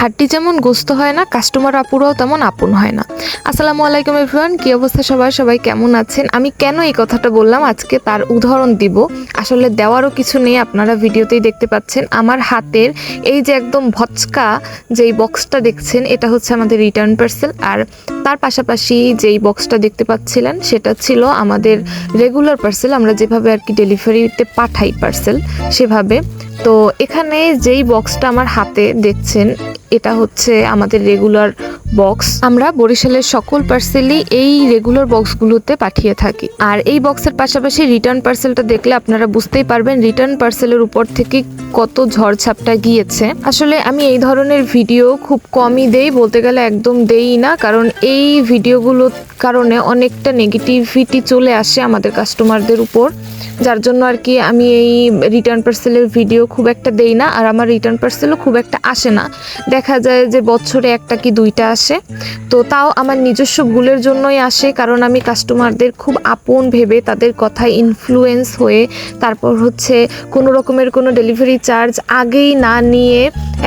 হাড্ডি যেমন গোস্ত হয় না কাস্টমার আপুরাও তেমন আপন হয় না। আসসালামু আলাইকুম এভরিওয়ান কী অবস্থা সবাই সবাই কেমন আছেন? আমি কেন এই কথাটা বললাম? আজকে তার উদাহরণ দিব। আসলে দেওয়ারও কিছু নেই, আপনারা ভিডিওতেই দেখতে পাচ্ছেন। আমার হাতের এই যে একদম ভচকা যেই বক্সটা দেখছেন, এটা হচ্ছে আমাদের রিটার্ন পার্সেল আর তার পাশাপাশি যেই বক্সটা দেখতে পাচ্ছিলেন, সেটা ছিল আমাদের রেগুলার পার্সেল আমরা যেভাবে আর কি ডেলিভারিতে পাঠাই পার্সেল সেভাবে। তো এখানে যেই বক্সটা আমার হাতে দেখছেন এটা হচ্ছে আমাদের রেগুলার বক্স আমরা বরিশালের সকল পার্সেলই এই রেগুলার বক্সগুলোতে পাঠিয়ে থাকি। আর এই বক্সের পাশাপাশি রিটার্ন পার্সেলটা দেখলে আপনারা বুঝতেই পারবেন রিটার্ন পার্সেলের উপর থেকে কত ঝড়ঝাপটা গিয়েছে। আসলে আমি এই ধরনের ভিডিও খুব কমই দেই, বলতে গেলে একদম দেই না, কারণ এই ভিডিওগুলোর কারণে অনেকটা নেগেটিভিটি চলে আসে আমাদের কাস্টমারদের উপর। যার জন্য আর কি আমি এই রিটার্ন পার্সেলের ভিডিও খুব একটা দেই না, আর আমার রিটার্ন পার্সেলও খুব একটা আসে না। দেখা যায় যে বছরে একটা কি দুইটা আসে। তো তাও আমার নিজস্ব ভুলের জন্যই আসে, কারণ আমি কাস্টমারদের খুব আপন ভেবে তাদের কথায় ইনফ্লুয়েন্স হয়ে তারপর হচ্ছে কোনো রকমের কোনো ডেলিভারি চার্জ আগেই না নিয়ে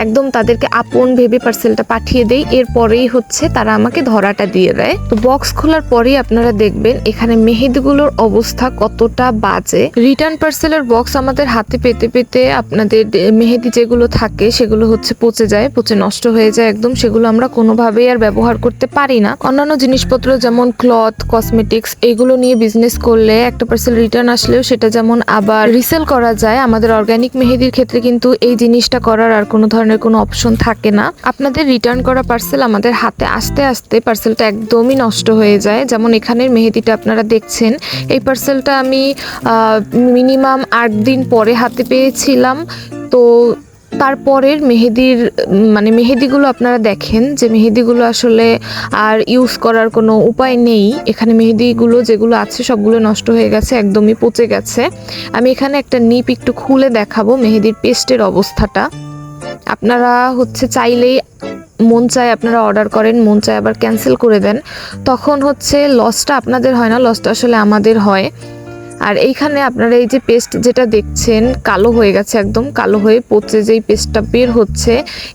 একদম তাদেরকে আপন ভেবে পার্সেলটা পাঠিয়ে দেই। এরপরেই হচ্ছে তারা আমাকে ধরাটা দিয়ে দেয়। তো বক্স খোলার পরেই আপনারা দেখবেন এখানে মেহেদিগুলোর অবস্থা কতটা বাজে। রিটার্ন পার্সেলের বক্স আমাদের হাতে পেতে পেতে আপনাদের মেহেদি যেগুলো থাকে সেগুলো হচ্ছে পচে যায়, পচে নষ্ট হয়ে যায় একদম। সেগুলো আমরা কোনোভাবেই আর ব্যবহার করতে পারি না। অন্যান্য জিনিসপত্র যেমন ক্লথ কসমেটিক্স এগুলো নিয়ে বিজনেস করলে একটা পার্সেল রিটার্ন আসলেও সেটা যেমন আবার রিসেল করা যায়। আমাদের অর্গানিক মেহেদির ক্ষেত্রে কিন্তু এই জিনিসটা করার আর কোনো ধরনের কোনো অপশন থাকে না। আপনাদের রিটার্ন করা পার্সেল আমাদের হাতে আসতে আসতে পার্সেলটা একদমই নষ্ট হয়ে যায়। যেমন এখানের মেহেদিটা আপনারা দেখছেন, এই পার্সেলটা আমি মিনিমাম আট দিন পরে হাতে পেয়েছিলাম। তো তারপরের মেহেদির মানে মেহেদিগুলো আপনারা দেখেন যে মেহেদিগুলো আসলে আর ইউজ করার কোনো উপায় নেই। এখানে মেহেদিগুলো যেগুলো আছে সবগুলো নষ্ট হয়ে গেছে, একদমই পচে গেছে। আমি এখানে একটা নিপ একটু খুলে দেখাবো মেহেদির পেস্টের অবস্থাটা। আপনারা হচ্ছে চাইলেই মন চায় আপনারা অর্ডার করেন, মন চায় আবার ক্যান্সেল করে দেন। তখন হচ্ছে লসটা আপনাদের হয় না লসটা আসলে আমাদের হয়। আর এইখানে আপনারা এই যে পেস্ট যেটা দেখছেন, কালো হয়ে গেছে একদম, কালো হয়ে পচে যেই পেস্টটা বের হচ্ছে,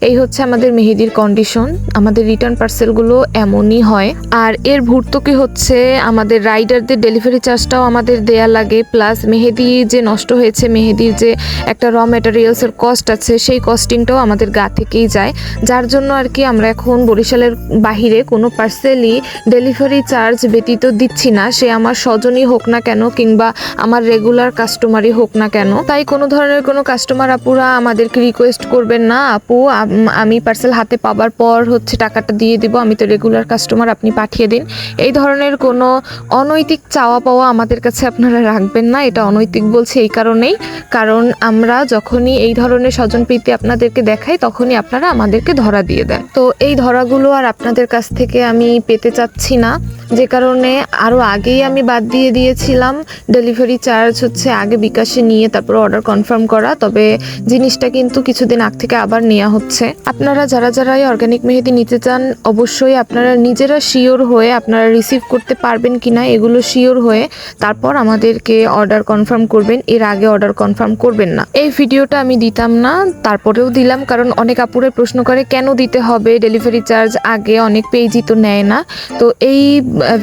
এই হচ্ছে আমাদের মেহেদির কন্ডিশন আমাদের রিটার্ন পার্সেলগুলো এমনই হয়। আর এর ভর্তুকি হচ্ছে আমাদের রাইডারদের ডেলিভারি চার্জটাও আমাদের দেয়া লাগে। প্লাস মেহেদি যে নষ্ট হয়েছে, মেহেদির যে একটা র ম্যাটেরিয়ালসের কস্ট আছে, সেই কস্টিংটাও আমাদের গা থেকেই যায়। যার জন্য আর কি আমরা এখন বরিশালের বাহিরে কোনো পার্সেলই ডেলিভারি চার্জ ব্যতীত দিচ্ছি না। সে আমার স্বজনই হোক না কেন কিংবা আমার রেগুলার কাস্টমারই হোক না কেন, তাই কোনো ধরনের কোনো কাস্টমার আপুরা আমাদেরকে রিকোয়েস্ট করবেন না, আপু, আম- পার্সেল হাতে পাবার পর হচ্ছে টাকাটা দিয়ে দিব, আমি তো রেগুলার কাস্টমার আপনি পাঠিয়ে দিন। এই ধরনের কোনো অনৈতিক চাওয়া পাওয়া আমাদের কাছে আপনারা রাখবেন না, এটা অনৈতিক বলছি এই কারণেই। কারণ আমরা যখনই এই ধরনের স্বজনপ্রীতি আপনাদেরকে দেখাই, তখনই আপনারা আমাদেরকে ধরা দিয়ে দেন। তো এই ধরাগুলো আর আপনাদের কাছ থেকে আমি পেতে চাচ্ছি না। যে কারণে আরও আগেই আমি বাদ দিয়ে দিয়েছিলাম ডেলিভারি চার্জ হচ্ছে আগে বিকাশে নিয়ে তারপর অর্ডার কনফার্ম করা, তবে জিনিসটা কিন্তু কিছুদিন আগ থেকে আবার নেওয়া হচ্ছে। আপনারা যারা যারা এই অর্গানিক মেহেদি নিতে চান, অবশ্যই আপনারা নিজেরা শিওর হয়ে আপনারা রিসিভ করতে পারবেন কি না এগুলো শিওর হয়ে তারপর আমাদেরকে অর্ডার কনফার্ম করবেন। এর আগে অর্ডার কনফার্ম করবেন না। এই ভিডিওটা আমি দিতাম না, তারপরেও দিলাম, কারণ অনেক আপুরে প্রশ্ন করে, কেন দিতে হবে? ডেলিভারি চার্জ আগে অনেক পেজই তো নেয় না। তো এই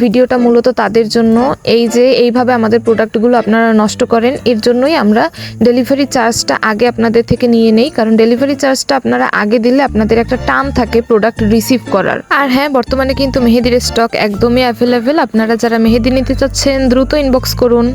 ভিডিওটা মূলত তাদের জন্য। এই যে, এইভাবে আমাদের প্রোডাক্টগুলো আপনারা নষ্ট করেন, এর জন্যই আমরা ডেলিভারি চার্জটা আগে আপনাদের থেকে নিয়ে নেই, কারণ ডেলিভারি চার্জটা আপনারা আগে দিলে আপনাদের একটা টার্ম থাকে প্রোডাক্ট রিসিভ করার। আর হ্যাঁ বর্তমানে কিন্তু মেহেদির স্টক একদমই অ্যাভেলেবেল আপনারা যারা মেহেদি নিতে চাচ্ছেন, দ্রুত ইনবক্স করুন।